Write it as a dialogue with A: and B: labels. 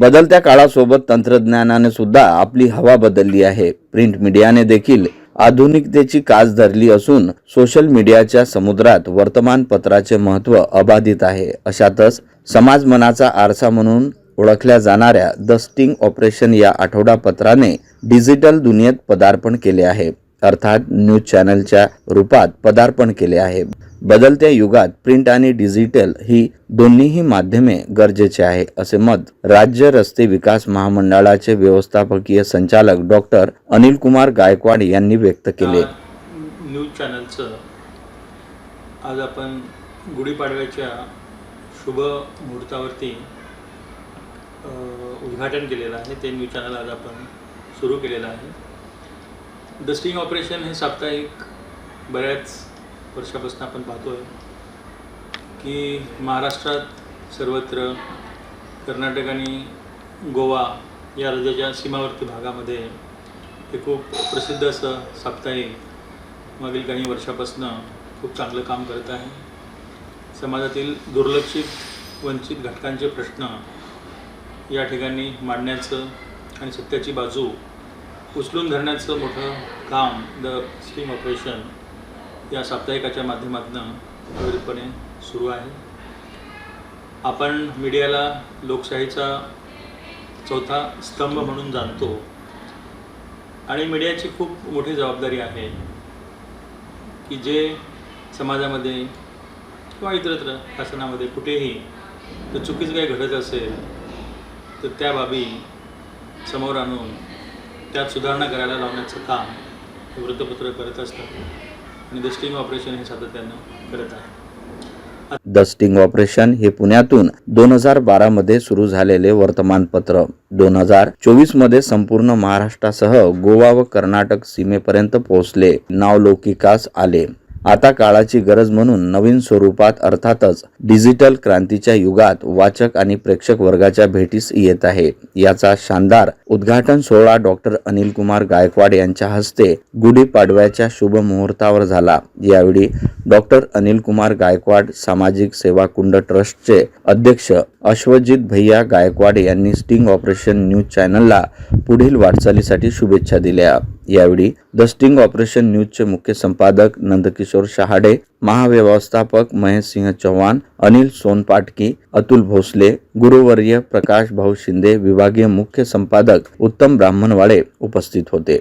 A: बदलत्या काळासोबत तंत्रज्ञानाने सुद्धा आपली हवा बदलली आहे. प्रिंट मीडियाने देखील आधुनिकतेची कास धरली असून सोशल मीडियाच्या समुद्रात वर्तमानपत्राचे महत्त्व अबाधित आहे. अशातच समाज मनाचा आरसा म्हणून ओळखल्या जाणाऱ्या द स्टिंग ऑपरेशन या आठवडापत्राने डिजिटल दुनियेत पदार्पण केले आहे. अर्थात न्यूज चॅनलच्या रूपात पदार्पण केले आहे. बदलत्या युगात प्रिंट आणि डिजिटल ही दोन्हीही माध्यमे गरजेचे आहे असे मत राज्य रस्ते विकास महामंडळाचे व्यवस्थापकीय संचालक डॉक्टर अनिल कुमार गायकवाड यांनी व्यक्त केले.
B: न्यूज चॅनलचं आज आपण गुढीपाडव्याच्या शुभ मुहूर्तावरती उद्घाटन केलेलं आहे. ते न्यूज चॅनल आज आपण सुरू केलेलं आहे. द स्टिंग ऑपरेशन हे साप्ताहिक बऱ्याच वर्षापासून आपण पाहतो आहे की महाराष्ट्रात सर्वत्र कर्नाटक आणि गोवा या राज्याच्या सीमावर्ती भागामध्ये हे खूप प्रसिद्ध असं साप्ताहिक मागील काही वर्षापासून खूप चांगलं काम करत आहे. समाजातील दुर्लक्षित वंचित घटकांचे प्रश्न या ठिकाणी मांडण्याचं आणि सत्याची बाजू उचलून धरण्याचं मोठं काम द स्टीम ऑपरेशन या साप्ताहिकाच्या माध्यमातून अविरतपणे सुरू आहे. आपण मीडियाला लोकशाहीचा चौथा स्तंभ म्हणून जाणतो आणि मीडियाची खूप मोठी जबाबदारी आहे की जे समाजामध्ये किंवा इतरत्र शासनामध्ये कुठेही जर चुकीचं काही घडत असेल तर त्या बाबी समोर आणून त्यात सुधारणा करायला लावण्याचं काम हे वृत्तपत्र करत असतात. आणि द स्टिंग ऑपरेशन हे सातत्यानं करत आहे.
A: द स्टिंग ऑपरेशन हे पुण्यातून दोन हजार बारा मध्ये सुरू झालेले वर्तमानपत्र. दोन हजार चोवीसमध्ये संपूर्ण महाराष्ट्रासह गोवा व कर्नाटक सीमेपर्यंत पोहोचले. नावलौकिकास आले. आता काळाची गरज म्हणून नवीन स्वरूपात अर्थातच डिजिटल क्रांतीच्या युगात वाचक आणि प्रेक्षक वर्गाच्या भेटीस येत आहे. याचा शानदार उद्घाटन सोहळा डॉक्टर अनिल कुमार गायकवाड यांच्या हस्ते गुढीपाडव्याच्या शुभ मुहूर्तावर झाला. यावेळी डॉक्टर अनिल कुमार गायकवाड सामाजिक सेवा कुंड ट्रस्टचे अध्यक्ष अश्वजित भैया गायकवाड यांनी स्टिंग ऑपरेशन न्यूज चॅनलला पुढील वाटचालीसाठी शुभेच्छा दिल्या. यावेळी द स्टिंग ऑपरेशन न्यूजचे मुख्य संपादक नंदकिशोर शहाडे महाव्यवस्थापक महेश सिंह चव्हाण अनिल सोनपाटकी अतुल भोसले गुरुवर्य प्रकाश भाऊ शिंदे विभागीय मुख्य संपादक उत्तम ब्राह्मणवाडे उपस्थित होते.